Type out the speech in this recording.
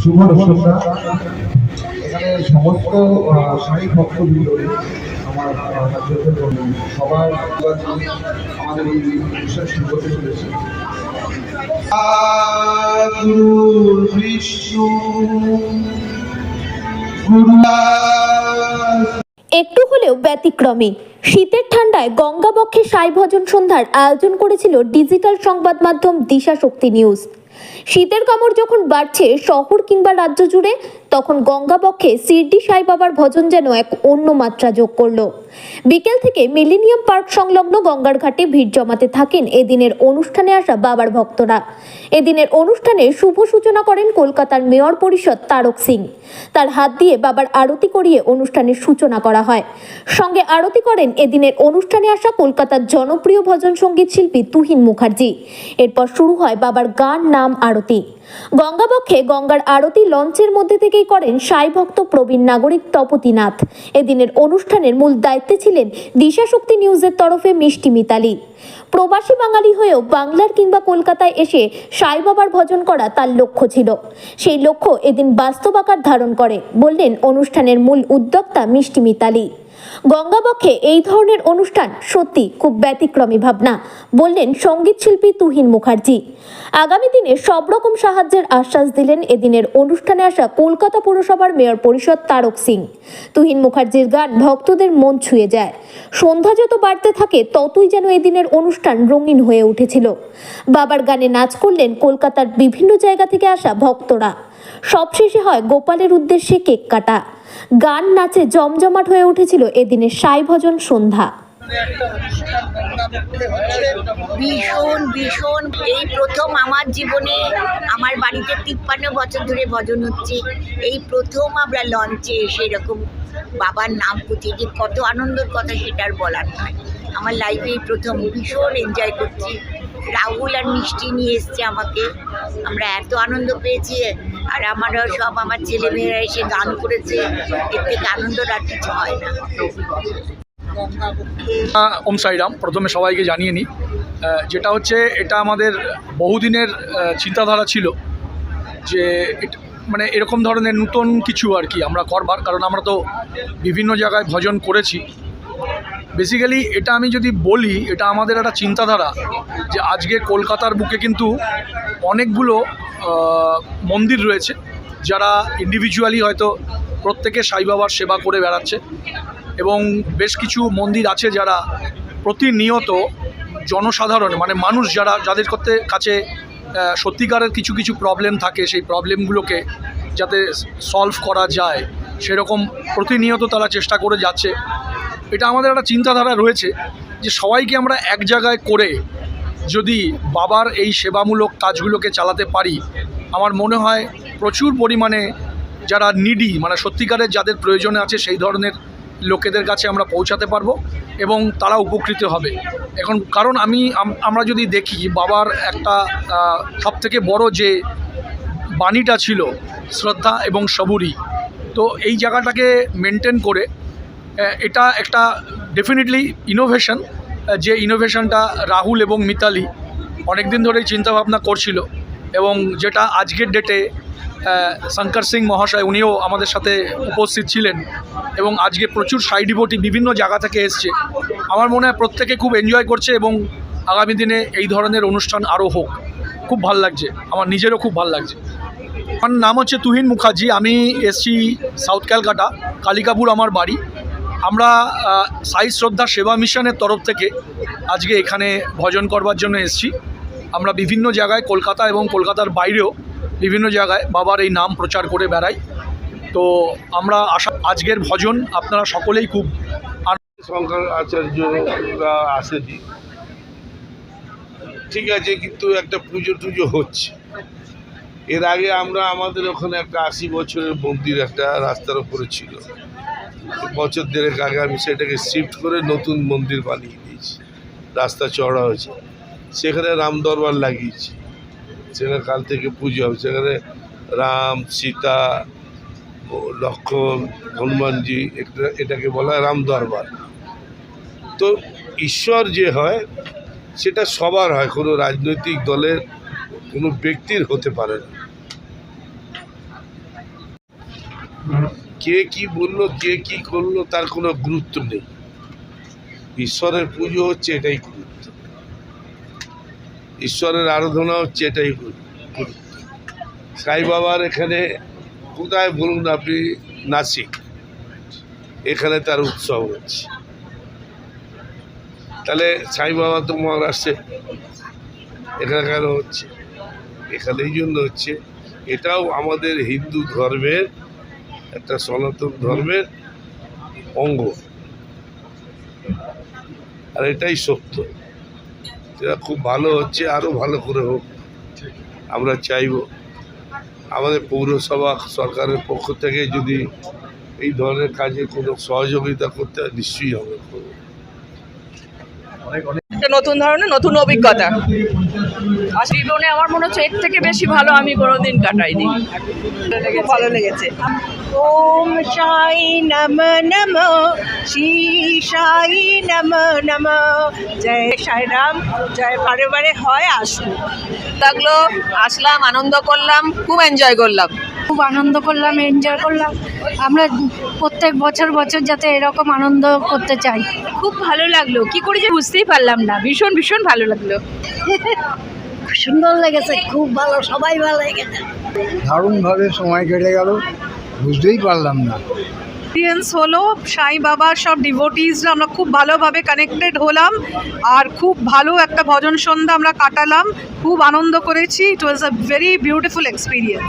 শুভ সন্ধ্যা এখানে সমস্ত ভক্তবৃন্দ আমার সবার আমাদের এই শুরু চলেছে। গুরু বিষ্ণু গুরু একটু হলেও ব্যতিক্রমী। শীতের ঠান্ডায় গঙ্গাবক্ষে সাই ভজন সন্ধ্যার আয়োজন করেছিল ডিজিটাল সংবাদ মাধ্যম দিশা শক্তি নিউজ। শীতের কামড় যখন বাড়ছে শহর কিংবা রাজ্য জুড়ে, তখন গঙ্গাবক্ষে সিরডি সাই বাবার ভজন যেন এক অন্য মাত্রা যোগ করল। বিকেল থেকে মিলেনিয়াম পার্ক সংলগ্ন গঙ্গার ঘাটে ভিড় জমাতে থাকেন এদিনের অনুষ্ঠানে আসা বাবার ভক্তরা। এদিনের অনুষ্ঠানে শুভ সূচনা করেন কলকাতার মেয়র পরিষদ তারক সিং। তার হাত দিয়ে বাবার আরতি করিয়ে অনুষ্ঠানের সূচনা করা হয়। সঙ্গে আরতি করেন এদিনের অনুষ্ঠানে আসা কলকাতার জনপ্রিয় ভজন সংগীত শিল্পী তুহিন মুখার্জি। এরপর শুরু হয় বাবার গান, নাম আরতি। গঙ্গাবক্ষে গঙ্গার আরতি লঞ্চের মধ্যে থেকেই করেন সাই ভক্ত প্রবীণ নাগরিক তপতিনাথ। এদিনের অনুষ্ঠানের মূল দায়িত্বে ছিলেন দিশাশক্তি নিউজের তরফে মিষ্টি মিতালি। প্রবাসী বাঙালি হয়েও বাংলার কিংবা কলকাতায় এসে সাই বাবার ভজন করা তার লক্ষ্য ছিল। সেই লক্ষ্য এদিন বাস্তব আকার ধারণ করে, বললেন অনুষ্ঠানের মূল উদ্যোক্তা মিষ্টি মিতালি। গঙ্গাবক্ষে এই ধরনের অনুষ্ঠান সত্যি খুব ব্যতিক্রমী ভাবনা, বললেন সংগীত শিল্পী তুহিন মুখার্জি। আগামী দিনে সব রকম সাহায্যের আশ্বাস দিলেন এদিনের অনুষ্ঠানে আসা কলকাতা পুরসভার মেয়র পরিষদ তারক সিং। তুহিন মুখার্জির গান ভক্তদের মন ছুঁয়ে যায়। সন্ধ্যা যত বাড়তে থাকে, ততই যেন এদিনের অনুষ্ঠান রঙিন হয়ে উঠেছিল। বাবার গানে নাচ করলেন কলকাতার বিভিন্ন জায়গা থেকে আসা ভক্তরা। সবশেষে হয় গোপালের উদ্দেশ্যে কেক কাটা। গান নাচে জমজমাট হয়ে উঠেছিল এদিনের সাই ভজন সন্ধ্যা। ভীষণ ভীষণ। এই প্রথম আমার জীবনে আমার বাড়িতে তিপ্পান্ন বছর ধরে ভজন হচ্ছে। এই প্রথম আমরা লঞ্চে এসে এরকম বাবার নাম করছি যে কত আনন্দের কথা সেটা আর বলার নয়। আমার লাইফে এই প্রথম ভীষণ এনজয় করছি। রাহুল আর মিষ্টি নিয়ে এসছে আমাকে। আমরা এত আনন্দ পেয়েছি। আর আমারও সব আমার ছেলেমেয়েরা এসে গান করেছে। এর থেকে আনন্দ আর কিছু হয় না। ওম সাইরাম, প্রথমে সবাইকে জানিয়ে নিই। যেটা হচ্ছে, এটা আমাদের বহুদিনের চিন্তাধারা ছিল যে মানে এরকম ধরনের নতুন কিছু আর কি আমরা করবার, কারণ আমরা তো বিভিন্ন জায়গায় ভজন করেছি। বেসিক্যালি এটা আমি যদি বলি, এটা আমাদের একটা চিন্তাধারা যে আজকে কলকাতার বুকে কিন্তু অনেকগুলো মন্দির রয়েছে, যারা ইন্ডিভিজুয়ালি হয়তো প্রত্যেকে সাই বাবার সেবা করে বেড়াচ্ছে, এবং বেশ কিছু মন্দির আছে যারা প্রতিনিয়ত জনসাধারণ মানে মানুষ যারা, যাদের করতে কাছে সত্যিকারের কিছু কিছু প্রবলেম থাকে, সেই প্রবলেমগুলোকে যাতে সলভ করা যায়, সেরকম প্রতিনিয়ত তারা চেষ্টা করে যাচ্ছে। এটা আমাদের একটা চিন্তাধারা রয়েছে যে সবাইকে আমরা এক জায়গায় করে যদি বাবার এই সেবামূলক কাজগুলোকে চালাতে পারি, আমার মনে হয় প্রচুর পরিমাণে যারা নিডি মানে সত্যিকারের যাদের প্রয়োজনে আছে সেই ধরনের লোকেদের কাছে আমরা পৌঁছাতে পারব এবং তারা উপকৃত হবে। এখন কারণ আমি আমরা যদি দেখি বাবার একটা সবথেকে বড় যে বাণীটা ছিল, শ্রদ্ধা এবং সবুরি তো এই জায়গাটাকে মেনটেন করে এটা একটা ডেফিনেটলি ইনোভেশন যে ইনোভেশনটা রাহুল এবং মিতালি অনেক দিন ধরেই চিন্তাভাবনা করছিল এবং যেটা আজকের ডেটে শঙ্কর সিং মহাশয় উনিও আমাদের সাথে উপস্থিত ছিলেন এবং আজকে প্রচুর সাই ডিভোটি বিভিন্ন জায়গা থেকে এসছে। আমার মনে হয় প্রত্যেকে খুব এনজয় করছে এবং আগামী দিনে এই ধরনের অনুষ্ঠান আরও হোক। খুব ভালো লাগছে। আমার নিজেরও খুব ভালো লাগছে। আমার নাম হচ্ছে তুহিন মুখার্জি। আমি এসছি সাউথ ক্যালকাটা, কালিকাপুর আমার বাড়ি। আমরা সাই শ্রদ্ধা সেবা মিশনের তরফ থেকে আজকে এখানে ভজন করবার জন্য এসছি। আমরা বিভিন্ন জায়গায়, কলকাতা এবং কলকাতার বাইরেও বিভিন্ন জায়গায় বাবার এই নাম প্রচার করে বেড়াই। তো আমরা আশা, আজকের ভজন আপনারা সকলেই খুব শঙ্কর আচার্যরা আসেনি ঠিক আছে, কিন্তু একটা পুজো টুজো হচ্ছে। এর আগে আমরা আমাদের ওখানে একটা আশি বছরের মন্দির একটা রাস্তার ওপরে ছিল। বছর দেড়েক আগে আমি সেটাকে শিফট করে নতুন মন্দির বানিয়ে দিয়েছি। রাস্তা চড়া হয়েছে। সেখানে রাম দরবার লাগিয়েছি। সেখানে কাল থেকে পুজো হবে। সেখানে রাম, সীতা লক্ষ্মণ, হনুমানজি এটা এটাকে বলা হয় রাম দরবার। তো ঈশ্বর যে হয়, সেটা সবার হয়। কোনো রাজনৈতিক দলের, কোনো ব্যক্তির হতে পারে না। কে কি বলল, কে কি করল, তার কোনো গুরুত্ব নেই। ঈশ্বরের পুজো হচ্ছে এটাই গুরুত্ব। ঈশ্বরের আরাধনা হচ্ছে এটাই সাই বাবার এখানে কোথায় বলুন আপনি? নাসিক। এখানে তার উৎসব হচ্ছে। তাহলে সাই বাবা তো মহারাষ্ট্রে এখানে কেন হচ্ছে? এখানে এই জন্য হচ্ছে। এটাও আমাদের হিন্দু ধর্মের একটা সনাতন ধর্মের অঙ্গ। আর এটাই সত্য। এটা খুব ভালো হচ্ছে আরও ভালো করে হোক। আমরা চাইব। আমাদের পৌরসভা সরকারের পক্ষ থেকে যদি এই ধরনের কাজে কোনো সহযোগিতা করতে হয়, নিশ্চয়ই আমরা করব। একটা নতুন ধরনের নতুন অভিজ্ঞতা। আর জীবনে আমার মনে হচ্ছে এর থেকে বেশি ভালো আমি কোনোদিন কাটাইনি। ভালো লেগেছে। ওম সাই নম নম শ্রী সাই নম নম। জয় সাইরাম জয় বারে বারে হয় আসব লাগল আসলাম আনন্দ করলাম খুব এনজয় করলাম। খুব আনন্দ করলাম এনজয় করলাম। আমরা প্রত্যেক বছর বছর যাতে এরকম আনন্দ করতে চাই। খুব ভালো লাগল। কি করে যে বুঝতেই পারলাম না। ভীষণ ভীষণ ভালো লাগল। সুন্দর লেগেছে খুব ভালো সবাই ভালো লেগেছে। দারুণভাবে সময় কেটে গেল বুঝতেই পারলাম না। এক্সপিরিয়েন্স হলো সাই বাবার সব ডিভোটিসরা আমরা খুব ভালোভাবে কানেক্টেড হলাম। আর খুব ভালো একটা ভজন সন্ধ্যা আমরা কাটালাম। খুব আনন্দ করেছি। It was a very beautiful experience